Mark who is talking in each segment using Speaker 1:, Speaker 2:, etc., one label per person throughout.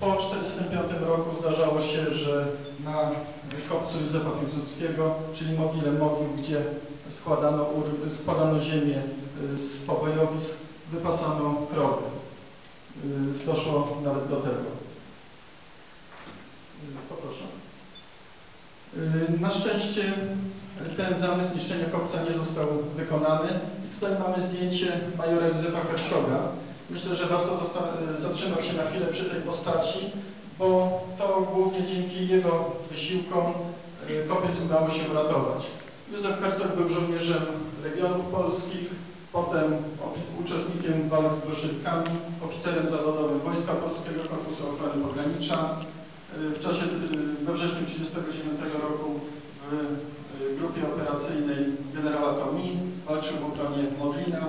Speaker 1: Po 1945 roku zdarzało się, że na kopcu Józefa Piłsudskiego, czyli mogile mogił, gdzie składano, składano ziemię y, z pobojowisk, wypasano krowy. Y, Doszło nawet do tego. Y, Poproszę. Na szczęście ten zamysł niszczenia kopca nie został wykonany. I tutaj mamy zdjęcie majora Józefa Herzoga. Myślę, że warto zatrzymać się na chwilę przy tej postaci, bo to głównie dzięki jego wysiłkom y, kopiec udało się uratować. Józef Herzog był żołnierzem Legionów Polskich, potem uczestnikiem walk z bolszewikami, oficerem zawodowym Wojska Polskiego Korpusu Ochrony Pogranicza. Y, W czasie y, we wrześniu 1939 roku w grupie operacyjnej generała Tomi walczył w obronie Modlina,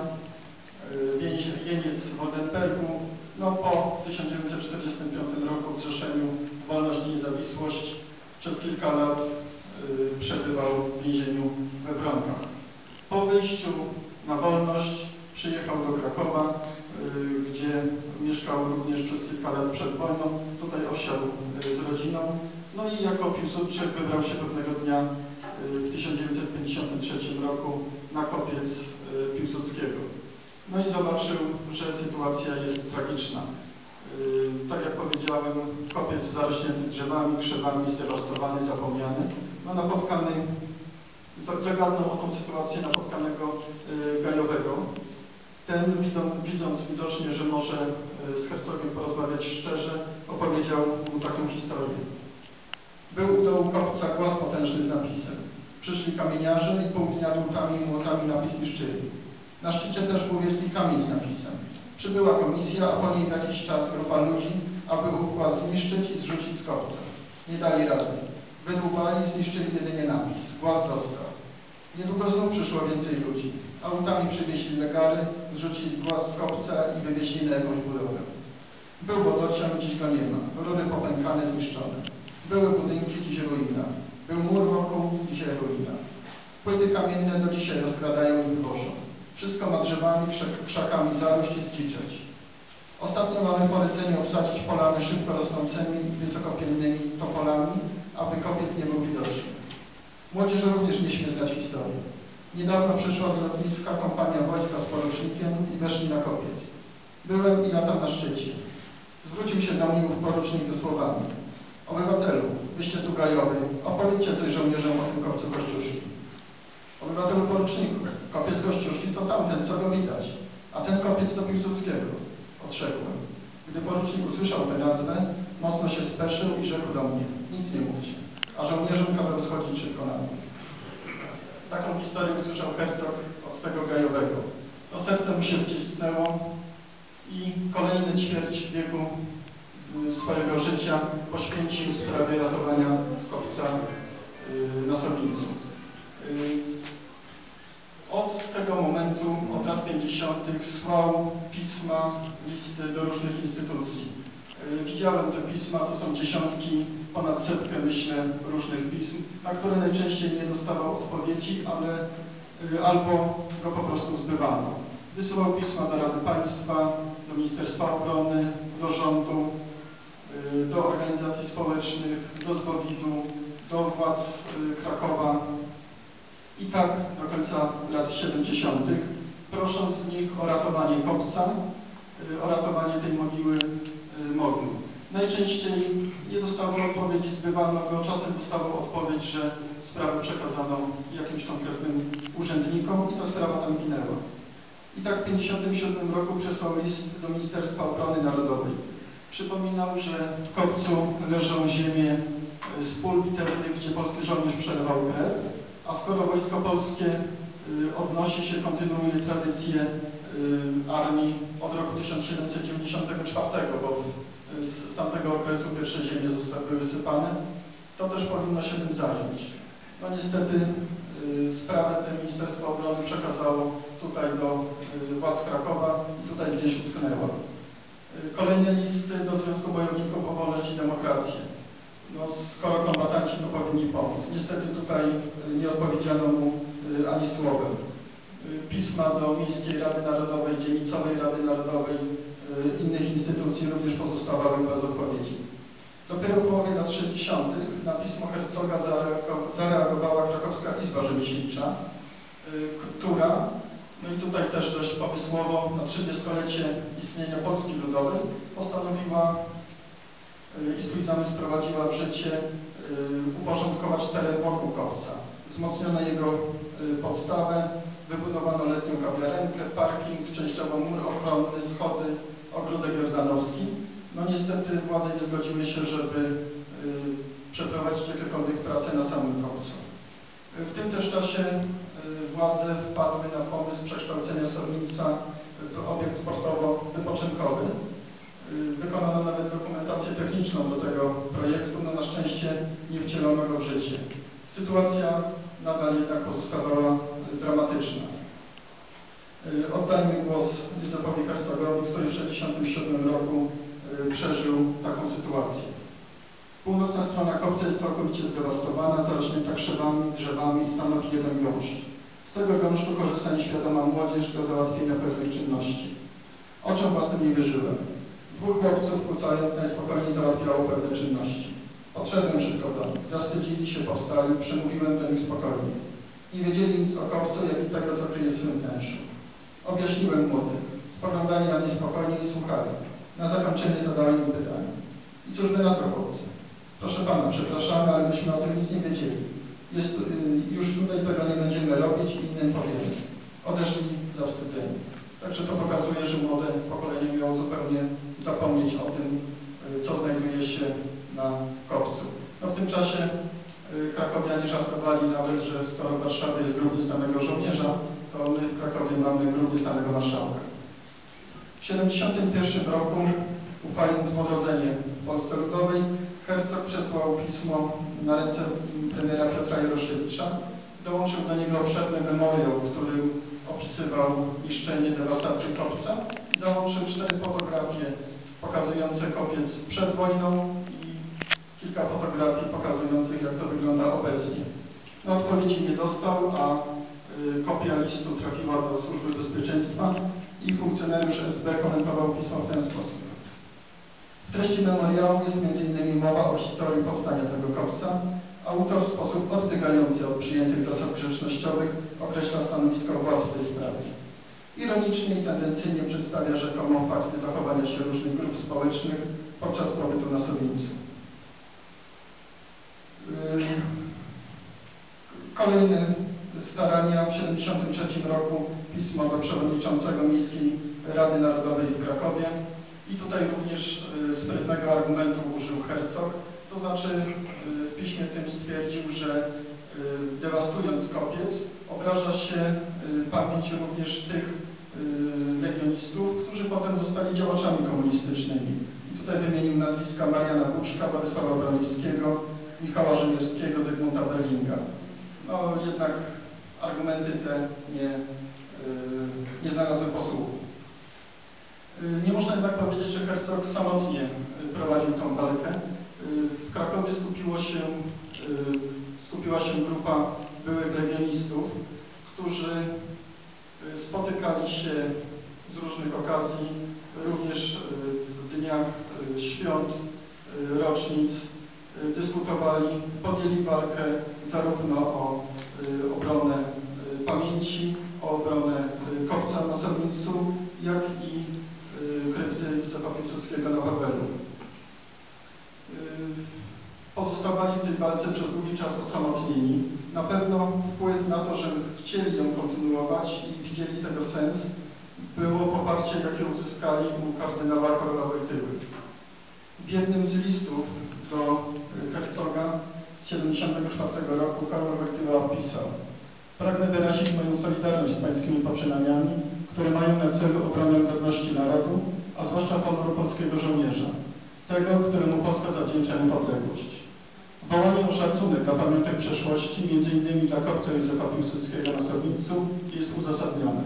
Speaker 1: wieniec w Odenbergu. No, po 1945 roku w zrzeszeniu Wolność i Niezawisłość przez kilka lat y, przebywał w więzieniu we Wronkach. Po wyjściu na wolność przyjechał do Krakowa, y, gdzie mieszkał również przez kilka lat przed wojną. Tutaj osiadł y, z rodziną. No i jako Piłsudczyk wybrał się pewnego dnia w 1953 roku na kopiec Piłsudskiego. No i zobaczył, że sytuacja jest tragiczna. Y, Tak jak powiedziałem, kopiec zarośnięty drzewami, krzewami, zdewastowany, zapomniany. No napotkany, za- zagadnął o tą sytuację napotkanego y, Gajowego. Ten widząc widocznie, że może y, z hercogiem porozmawiać szczerze, opowiedział mu taką historię. Był u dołu kopca głaz potężny z napisem. Przyszli kamieniarze i pół dnia dłutami młotami napis niszczyli. Na szczycie też był wielki kamień z napisem. Przybyła komisja, a po niej jakiś czas grupa ludzi, aby układ zniszczyć i zrzucić z kopca. Nie dali rady. Wydłubali i zniszczyli jedynie napis. Głaz został. Niedługo znów przyszło więcej ludzi. Autami przywieźli legary, zrzucili głaz z kopca i wywieźli na jakąś budowę. Był wodociąg, dziś go nie ma. Rury popękane, zniszczone. Były budynki, dziś ruina. Był mur wokół, dzisiaj ruina. Płyty kamienne do dzisiaj rozkradają i wywożą. Wszystko ma drzewami, krzak- krzakami zarość i zdziczeć. Ostatnio mamy polecenie obsadzić polany szybko rosnącymi i wysokopiennymi topolami, aby kopiec nie był widoczny. Młodzież również nie śmie znać historii. Niedawno przyszła z lotniska kompania wojska z porucznikiem i weszli na kopiec. Byłem i latam na szczycie. Zwrócił się do mnie porucznik ze słowami. Obywatelu, wyście tu gajowy, opowiedzcie coś żołnierzom o tym kopcu Kościuszki. Obywatelu poruczniku, kopiec Kościuszki to tamten, co go widać, a ten kopiec to Piłsudskiego, odrzekłem. Gdy porucznik usłyszał tę nazwę, mocno się speszył i rzekł do mnie, nic nie mówcie, a żołnierzom kazał schodzić szybko na dół. Taką historię usłyszał hercog od tego gajowego. No serce mu się zcisnęło i kolejny ćwierć wieku y, swojego życia poświęcił sprawie ratowania kopca y, na Sowińcu. Od tego momentu, od lat 50. słał pisma, listy do różnych instytucji. Y, Widziałem te pisma, to są dziesiątki, ponad setkę myślę różnych pism, na które najczęściej nie dostawał odpowiedzi, ale y, albo go po prostu zbywano. Wysyłał pisma do Rady Państwa, do Ministerstwa Obrony, do rządu, y, do organizacji społecznych, do Zbowidu, do władz Krakowa i tak końca lat 70., prosząc nich o ratowanie kopca, y, o ratowanie tej mogiły y, Moglu. Najczęściej nie dostawał odpowiedzi, zbywano go, czasem dostawał odpowiedź, że sprawę przekazano jakimś konkretnym urzędnikom i ta sprawa tam ginęła. I tak w 1957 roku przesłał list do Ministerstwa Obrony Narodowej. Przypominał, że w kopcu leżą ziemie y, z pól gdzie polski żołnierz przelewał krew, a skoro Wojsko Polskie odnosi się, kontynuuje tradycję y, armii od roku 1794, bo z, tamtego okresu pierwsze ziemie zostały były sypane, to też powinno się tym zająć. No niestety y, sprawę tę Ministerstwo Obrony przekazało tutaj do y, władz Krakowa i tutaj gdzieś utknęła. Y, Kolejne listy do Związku Bojowników o Wolność i Demokrację. No, skoro kombatanci to powinni pomóc. Niestety tutaj y, nie odpowiedziano mu y, ani słowem. Y, Pisma do Miejskiej Rady Narodowej, Dzielnicowej Rady Narodowej, y, innych instytucji również pozostawały bez odpowiedzi. 60. na pismo Hercoga zareago- zareagowała Krakowska Izba Rzemieślnicza, y, która, no i tutaj też dość pomysłowo, na 30-lecie istnienia Polski Ludowej postanowiła y, i swój zamysł prowadziła w życie y, uporządkować teren wokół kopca. Wzmocniono jego y, podstawę, wybudowano letnią kawiarenkę, parking, częściowo mur ochronny, schody, ogródek jordanowski. No niestety władze nie zgodziły się, żeby y, przeprowadzić jakiekolwiek prace na samym kopcu. Y, W tym też czasie władze wpadły na pomysł przekształcenia Sornica w obiekt sportowo-wypoczynkowy. Wykonano nawet dokumentację techniczną do tego projektu, no na szczęście nie wcielono go w życie. Sytuacja nadal jednak pozostawała y, dramatyczna. Y, Oddajmy głos Józefowi Hercogowi, który w 1967 roku y, przeżył taką sytuację. Północna strona kopca jest całkowicie zdewastowana, zarośnięta krzewami, drzewami i stanowi jeden gąszcz. Z tego gąszczu korzysta nieświadoma młodzież do załatwienia pewnych czynności. Oczom własnym nie wierzyłem. Dwóch chłopców, kucając, najspokojniej załatwiało pewne czynności. Podszedłem szybko do nich. Zastydzili się, powstali, przemówiłem do nich spokojnie. Nie wiedzieli nic o kopcu, jak i tego, co kryje swym wnętrzu. Objaśniłem młodych. Spoglądali na mnie spokojnie i słuchali. Na zakończenie zadałem im pytanie. I cóż wy na to, chłopcy? Proszę pana, przepraszamy, ale myśmy o tym nic nie wiedzieli. Jest, y, już tutaj tego nie będziemy robić i innym powiemy. Odeszli zawstydzeni. Także to pokazuje, że młode pokolenie miało zupełnie zapomnieć o tym, y, co znajduje się na kopcu. No w tym czasie y, krakowianie żartowali nawet, że skoro w Warszawie jest grób nieznanego żołnierza, to my w Krakowie mamy grób nieznanego marszałka. W 1971 roku, uchwalając odrodzenie w Polsce Ludowej, Herzog przesłał pismo na ręce premiera Piotra Jaroszewicza. Dołączył do niego obszerny memoriał, w którym opisywał niszczenie, dewastację kopca i załączył cztery fotografie pokazujące kopiec przed wojną kilka fotografii pokazujących, jak to wygląda obecnie. No odpowiedzi nie dostał, a y, kopia listu trafiła do Służby Bezpieczeństwa i funkcjonariusz SB komentował pismo w ten sposób. W treści memoriału jest m.in. mowa o historii powstania tego kopca. Autor w sposób odbiegający od przyjętych zasad grzecznościowych określa stanowisko władz w tej sprawie. Ironicznie i tendencyjnie przedstawia rzekomo fakty zachowania się różnych grup społecznych podczas pobytu na Sowińcu. Ym, Kolejne starania w 1973 roku pismo do przewodniczącego Miejskiej Rady Narodowej w Krakowie i tutaj również y, sprytnego argumentu użył Herzog, to znaczy y, w piśmie tym stwierdził, że y, dewastując kopiec obraża się y, pamięć również tych y, legionistów, którzy potem zostali działaczami komunistycznymi. I tutaj wymienił nazwiska Mariana Buczka, Władysława Broniewskiego, Michała Rzymierskiego, Zygmunta Berlinga. No jednak argumenty te nie, y, nie znalazły posłuchu. Y, Nie można jednak powiedzieć, że Herzog samotnie prowadził tą walkę. Y, W Krakowie skupiło się, skupiła się grupa byłych legionistów, którzy spotykali się z różnych okazji, również w dniach świąt, rocznic, dyskutowali, podjęli walkę zarówno o y, obronę y, pamięci, o obronę y, kopca na Sowińcu, jak i y, krypty Józefa Piłsudskiego na Wawelu. Y, Pozostawali w tej walce przez długi czas osamotnieni. Na pewno wpływ na to, że chcieli ją kontynuować i widzieli tego sens, było poparcie, jakie uzyskali u kardynała Karola Wojtyły. W jednym z listów do Hercoga z 1974 roku Karol Wojtyła opisał Pragnę wyrazić moją solidarność z pańskimi poczynaniami, które mają na celu obronę godności narodu, a zwłaszcza honoru polskiego żołnierza, tego, któremu Polska zawdzięcza niepodległość. Wołanie o szacunek dla pamiątek przeszłości, m.in. dla kopca Józefa Piłsudskiego na Sowińcu, jest uzasadnione.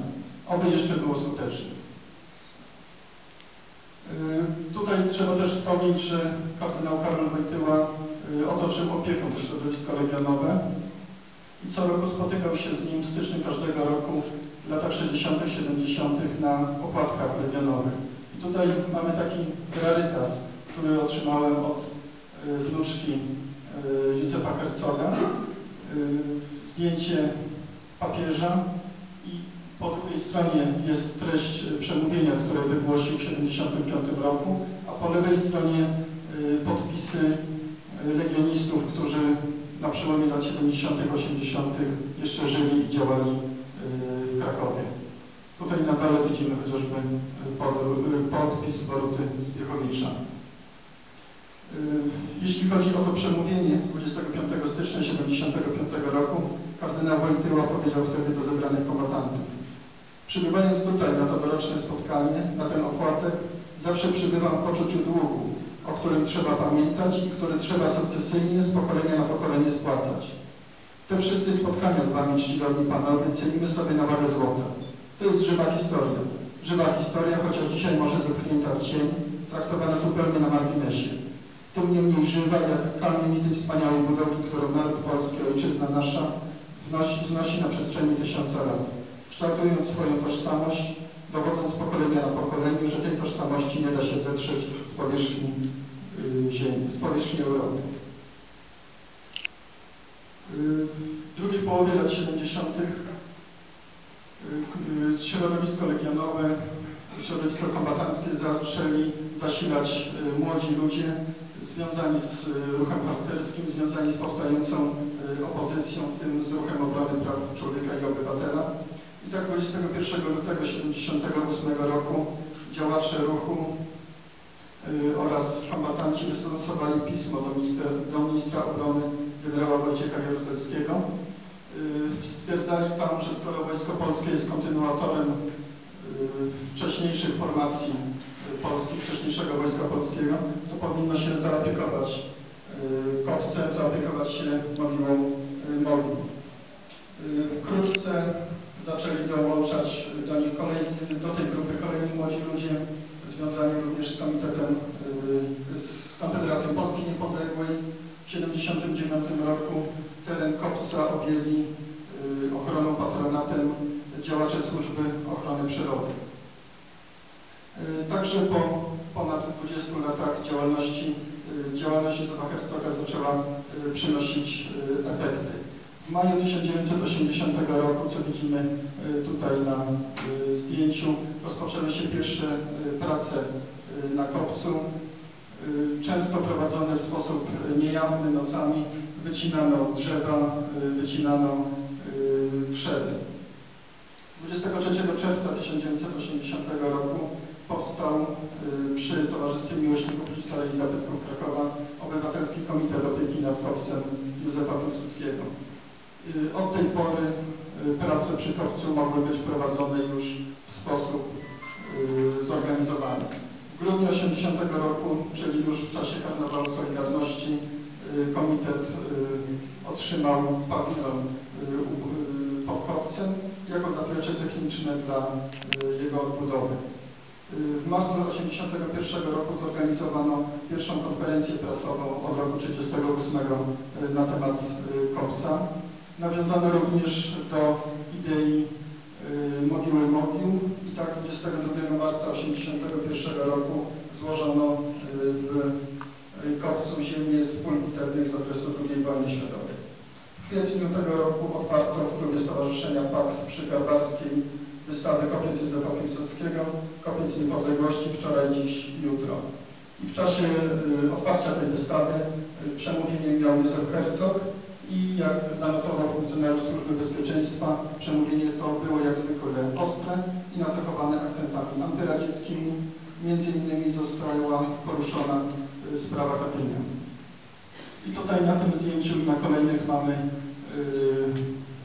Speaker 1: Oby jeszcze było skuteczne. Y, Tutaj trzeba też wspomnieć, że kardynał Karol Wojtyła y, otoczył opieką to środowisko legionowe i co roku spotykał się z nim w styczniu każdego roku w latach 60., 70. na opłatkach legionowych. I tutaj mamy taki rarytas, który otrzymałem od y, wnuczki Józefa Herzoga, y, zdjęcie papieża i po drugiej stronie jest treść y, przemówienia, które wygłosił w 1975 roku, a po lewej stronie y, podpisy y, legionistów, którzy na przełomie lat 70., 80. jeszcze żyli i działali w Krakowie. Tutaj na dole widzimy chociażby pod- podpis Boruty Zbiechowicza. Y, Jeśli chodzi o to przemówienie z 25 stycznia 1975 roku, kardynał Wojtyła powiedział wtedy do zebranych kombatantów. Przybywając tutaj na to doroczne spotkanie, na ten opłatek, zawsze przybywam w poczuciu długu, o którym trzeba pamiętać i który trzeba sukcesyjnie z pokolenia na pokolenie spłacać. Te wszystkie spotkania z Wami, czcigodni Panowie, cenimy sobie na wagę złota. To jest żywa historia. Żywa historia, chociaż dzisiaj może zepchnięta w cień, traktowana zupełnie na marginesie. Tym niemniej żywa, jak kamień tej wspaniałej budowli, którą naród polski, ojczyzna nasza, wnosi, wznosi na przestrzeni tysiąca lat, kształtując swoją tożsamość, dowodząc pokolenia na pokolenie, że tej tożsamości nie da się zetrzeć z powierzchni y, ziemi, z powierzchni Europy. Y, W drugiej połowie lat 70. y, środowisko legionowe, środowisko kombatanckie zaczęli zasilać młodzi ludzie związani z ruchem harcerskim, związani z powstającą opozycją, w tym z ruchem obrony praw człowieka i obywatela. I tak 21 lutego 1978 roku działacze ruchu y, oraz kombatanci wystosowali pismo do ministra, do ministra obrony generała Wojciecha Jaruzelskiego. Y, Stwierdzali tam, że skoro Wojsko Polskie jest kontynuatorem y, wcześniejszych formacji polskich, wcześniejszego Wojska Polskiego, to powinno się zaopiekować kopcem, zaopiekować się mogiłą Mogi. Wkrótce zaczęli dołączać do, nich kolejni, do tej grupy kolejni młodzi ludzie związani również z Komitetem, y, z Konfederacją Polski Niepodległej. W 1979 roku teren Kopca objęli y, ochroną, patronatem działacze Służby Ochrony Przyrody. Y, Także po ponad 20 latach działalności, y, działalność Józefa Herzoga zaczęła y, przynosić y, efekty. W maju 1980 roku, co widzimy y, tutaj na y, zdjęciu, rozpoczęły się pierwsze y, prace y, na kopcu, y, często prowadzone w sposób niejawny nocami. Wycinano drzewa, wycinano krzewy. 23 czerwca 1980 roku powstał przy Towarzystwie Miłośników Historii Zabytków Krakowa Obywatelski Komitet Opieki nad Kopcem Józefa Piłsudskiego. Od tej pory prace przy kopcu mogły być prowadzone już w sposób zorganizowany. W grudniu 80 roku, czyli już w czasie Karnawału Solidarności, y, komitet y, otrzymał pawilon y, y, pod kopcem jako zaplecze techniczne dla y, jego odbudowy. Y, W marcu 1981 roku zorganizowano pierwszą konferencję prasową od roku 1938 y, na temat y, kopca. Nawiązano również do idei y, mogiły mogił i tak 22 marca 1981 roku złożono y, w y, kopcu ziemię z pól bitewnych z okresu II wojny światowej. W kwietniu tego roku otwarto w klubie Stowarzyszenia PAX przy Garbarskiej wystawę Kopiec Józefa Piłsudskiego, Kopiec Niepodległości wczoraj, dziś, jutro. I w czasie y, otwarcia tej wystawy przemówienie miał Józef Herzog i jak zanotował funkcjonariusz Służby Bezpieczeństwa, przemówienie to było jak zwykle ostre i nacechowane akcentami antyradzieckimi. Między innymi została poruszona y, sprawa Katynia. I tutaj na tym zdjęciu i na kolejnych mamy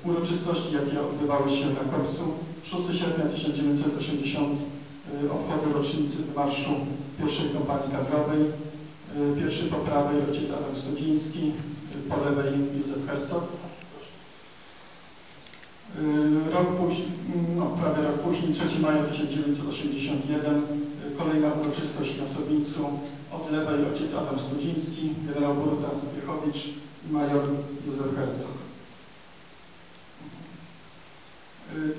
Speaker 1: y, uroczystości, jakie odbywały się na Kopcu. 6 sierpnia 1980 y, obchody rocznicy marszu pierwszej kompanii kadrowej. Y, pierwszy po prawej ojciec Adam Studziński, po lewej Józef Herzog. Y, Rok później, no prawie rok później, 3 maja 1981, y, kolejna uroczystość na Sowińcu. Od lewej ojciec Adam Studziński, generał Boruta Zbiechowicz i major Józef Herzog.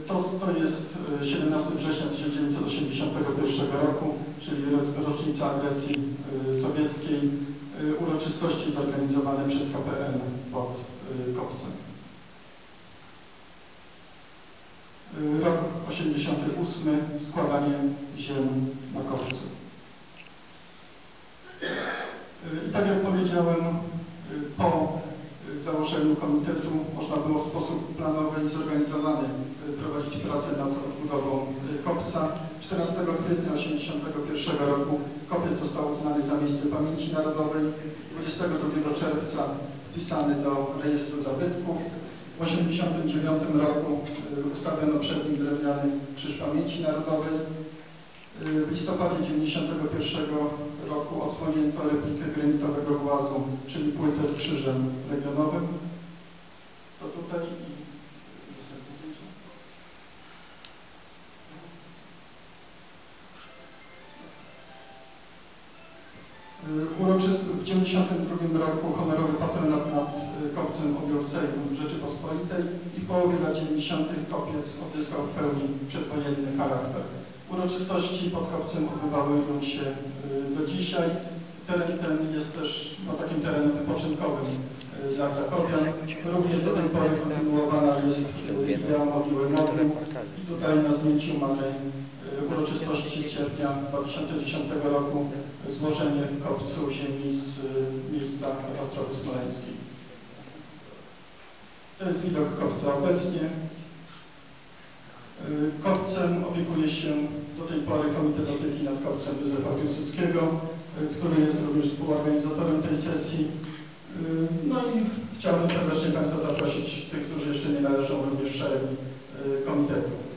Speaker 1: To, to jest y, 17 września 1981 roku, czyli ro- rocznica agresji y, sowieckiej, y, uroczystości zorganizowane przez KPN pod y, Kopcem. Y, Rok 88, składanie ziem na Kopcu. Y, I tak jak powiedziałem, y, po y, założeniu komitetu można było w sposób planowy i zorganizowany y, prowadzić pracę nad odbudową y, kopca. 14 kwietnia 1981 roku kopiec został uznany za miejsce pamięci narodowej. 22 czerwca wpisany do rejestru zabytków. W 1989 roku y, ustawiono przed nim drewniany Krzyż Pamięci Narodowej. W listopadzie 1991 roku odsłonięto replikę granitowego głazu, czyli płytę z krzyżem legionowym. To tutaj. Y, Uroczysty w 1992 roku honorowy patronat nad y, kopcem objął Sejm Rzeczypospolitej i w połowie lat 90. kopiec odzyskał w pełni Kopcem odbywały się y, do dzisiaj. Teren ten jest też no, takim terenem wypoczynkowym y, dla krakowian. Również do tej pory kontynuowana jest y, idea mogiły modlu i tutaj na zdjęciu mamy uroczystości z sierpnia 2010 roku, złożenie w kopcu ziemi z miejsca katastrofy smoleńskiej. To jest widok kopca obecnie. Y, Kopcem opiekuje się do tej pory Komitet Opieki nad Kopcem Józefa Piłsudskiego, y, który jest również współorganizatorem tej sesji. Y, No i chciałbym serdecznie Państwa zaprosić, tych, którzy jeszcze nie należą również w szeregi komitetu.